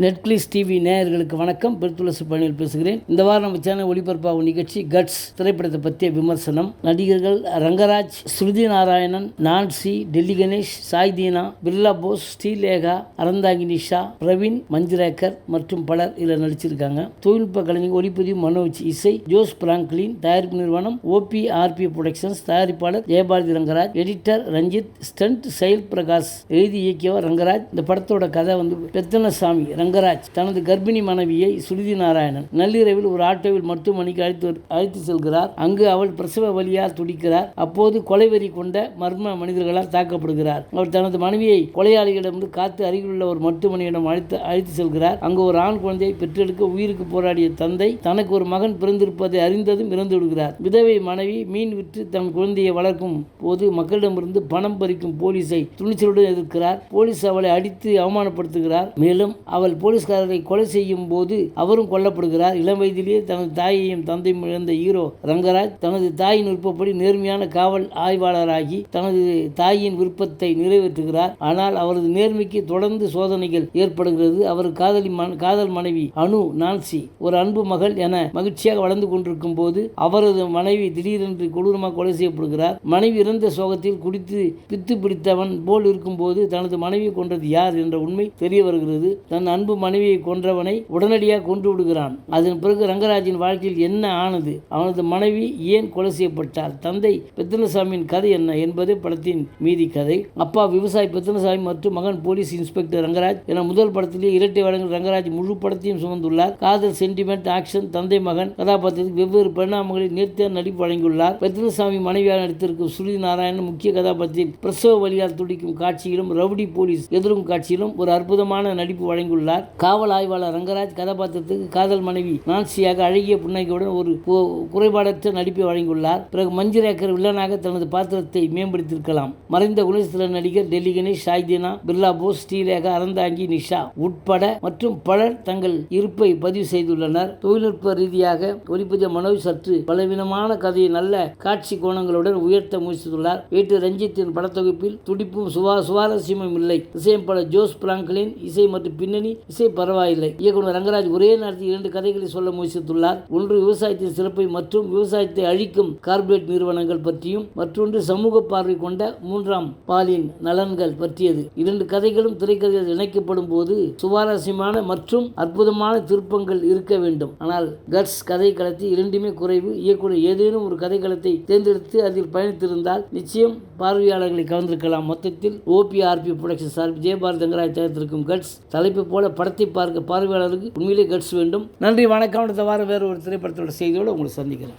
Netflix TV நேயர்களுக்கு வணக்கம். பெருத்துளசி பணியில் பேசுகிறேன். இந்த வாரம் நம்ம சேனல் ஒளிபரப்பாகும் நிகழ்ச்சி கட்ஸ் திரைப்படத்தை பற்றிய விமர்சனம். நடிகர்கள் ரங்கராஜ் ஸ்ருதி நாராயணன் நான்சி டெல்லி கணேஷ் சாய் தீனா பிர்லா போஸ் ஸ்ரீலேகா அறந்தாங்கினி நிஷா பிரவீன் மஞ்சுரேக்கர் மற்றும் பலர் இதில் நடிச்சிருக்காங்க. தொழில்நுட்ப கலைஞர் ஒளிப்பதிவு மனோஜ் இசை ஜோஸ் பிராங்க்லின் தயாரிப்பு நிறுவனம் ஓபி ஆர்பி புரொடக்ஷன்ஸ் தயாரிப்பாளர் ஜெயபாரதி ரங்கராஜ் எடிட்டர் ரஞ்சித் ஸ்டண்ட் செயல் பிரகாஷ் எழுதி இயக்கியவர் ரங்கராஜ். இந்த படத்தோட கதை வந்து பெத்தனசாமி ரங்கராஜ் தனது கர்ப்பிணி மனைவியை சுருதி நாராயணன் நள்ளிரவில் ஒரு ஆட்டோவில் மருத்துவமனைக்கு அழைத்து அழைத்து செல்கிறார். அங்கு அவள் பிரசவ வழியால் துடிக்கிறார். அப்போது கொலைவெறி கொண்ட மர்ம மனிதர்களால் தாக்கப்படுகிறார். அவர் தனது மனைவியை கொலையாளிகளிடமிருந்து காத்து அருகிலுள்ள ஒரு மருத்துவமனையிடம் அழைத்து அழைத்து செல்கிறார். அங்கு ஒரு ஆண் குழந்தையை பெற்றெடுக்க உயிருக்கு போராடிய தந்தை தனக்கு ஒரு மகன் பிறந்திருப்பதை அறிந்ததும் இறந்து விடுகிறார். விதவை மனைவி மீன் விற்று தன் குழந்தையை வளர்க்கும் போது மக்களிடமிருந்து பணம் பறிக்கும் போலீஸை துணிச்சலுடன் எதிர்க்கிறார். போலீஸ் அவளை அடித்து அவமானப்படுத்துகிறார். மேலும் அவள் போலீஸ்காரரை கொலை செய்யும் போது அவரும் கொல்லப்படுகிறார். இளம் வயதிலேயே தனது தாயையும் தந்தையும் இழந்த ஹீரோ ரங்கராஜ் தனது தாயின் விருப்பப்படி நேர்மையான காவல் ஆய்வாளராகி தனது தாயின் விருப்பத்தை நிறைவேற்றுகிறார். ஆனால் அவரது நேர்மைக்கு தொடர்ந்து சோதனைகள் ஏற்படுகிறது. அவர் காதலி காதல் மனைவி அனு நான்சி ஒரு அன்பு மகள் என மகிழ்ச்சியாக வளர்ந்து கொண்டிருக்கும் போது அவரது மனைவி திடீரென்று கொடூரமாக கொலை செய்யப்படுகிறார். மனைவி இறந்த சோகத்தில் குடித்து பித்து பிடித்தவன் போல் இருக்கும்போது தனது மனைவியை கொன்றது யார் என்ற உண்மை தெரிய வருகிறது. தன் அன்பு மனைவியை கொன்றவனை உடனடியாக கொன்று விடுகிறான். அதன் பிறகு ரங்கராஜின் வாழ்க்கையில் என்ன ஆனது? அவனது மனைவி ஏன் கொலை செய்யப்பட்டார் தந்தை பெத்தனசாமியின் கதை என்ன என்பது படத்தின் மீதி கதை. அப்பா விவசாயி பெத்தனசாமி மற்றும் மகன் போலீஸ் இன்ஸ்பெக்டர் ரங்கராஜ் என முதல் படத்திலேயே இரட்டை வழங்கல் ரங்கராஜ் முழு படத்தையும் சுமந்துள்ளார். காதல் சென்டிமெண்ட் ஆக்ஷன் தந்தை மகன் கதாபாத்திரத்துக்கு வெவ்வேறு பரிணாமங்களில் நேர்த்த நடிப்பு வழங்கியுள்ளார். பெத்தனசாமி மனைவியாக நடித்திருக்கும் ஸ்ருதி நாராயணன் முக்கிய கதாபாத்திரத்தில் பிரசவ வழியால் துடிக்கும் காட்சியிலும் ரவுடி போலீஸ் எதிரும் காட்சியிலும் ஒரு அற்புதமான நடிப்பு வழங்கியுள்ளார். காவல் ஆய்வாளர் ரங்கராஜ் கதாபாத்திரத்துக்கு காதல் மனைவி நான்சியாக அழகிய புன்னகையுடன் ஒரு குறைபாடற்ற நடிப்பை வழங்கியுள்ளார். பிறகு மஞ்சுரேக்கர் வில்லனாக தனது பாத்திரத்தை மேம்படுத்தியிருக்கலாம். மறைந்த குணசித்திர நடிகர் டெல்லி கணேஷ் சாய்தினா பிர்லா போஸ் ஸ்ரீரேகா அறந்தாங்கி நிஷா உட்பட மற்றும் பலர் தங்கள் இருப்பை பதிவு செய்துள்ளனர். தொழில்நுட்ப ரீதியாக ஒளிப்பதிய மனோஜ் சற்று பலவீனமான கதையை நல்ல காட்சி கோணங்களுடன் உயர்த்த முயற்சித்துள்ளார். வீட்டு ரஞ்சித்தின் படத்தொகுப்பில் துடிப்பும் சுவா சுவாரஸ்யமும் இல்லை. இசையமைப்பாளர் ஜோஸ் பிராங்கலின் இசை மற்றும் பின்னணி இசை பரவாயில்லை. இயக்குனர் ரங்கராஜ் ஒரே நேரத்தில் இரண்டு கதைகளை சொல்ல முயற்சித்துள்ளார். ஒன்று விவசாயத்தின் சிறப்பை மற்றும் விவசாயத்தை அழிக்கும் கார்ப்பரேட் நிறுவனங்கள் பற்றியும் மற்றொன்று சமூக பார்வை கொண்ட மூன்றாம் பாலின் நலன்கள் பற்றியது. இரண்டு கதைகளும் திரைக்கதையில் இணைக்கப்படும் போது சுவாரஸ்யமான மற்றும் அற்புதமான திருப்பங்கள் இருக்க வேண்டும். ஆனால் கட்ஸ் கதை களத்தில் இரண்டுமே குறைவு. இயக்குனர் ஏதேனும் ஒரு கதை களத்தை தேர்ந்தெடுத்து அதில் பயணித்திருந்தால் நிச்சயம் பார்வையாளர்களை கவர்ந்திருக்கலாம். மொத்தத்தில் ஓபிஆர்பி புரொடக்ஷன் சார் ஜெயபாரதங்கராஜ் தயாரித்திருக்கும் கட்ஸ் தலைப்பு போல படத்தை பார்க்க பார்வையாளருக்கு உண்மையிலே கட்ஸ் வேண்டும். நன்றி வணக்கம். அடுத்த வாரம் வேறு ஒரு திரைப்படத்தோட செய்தியோடு உங்களை சந்திக்கிறேன்.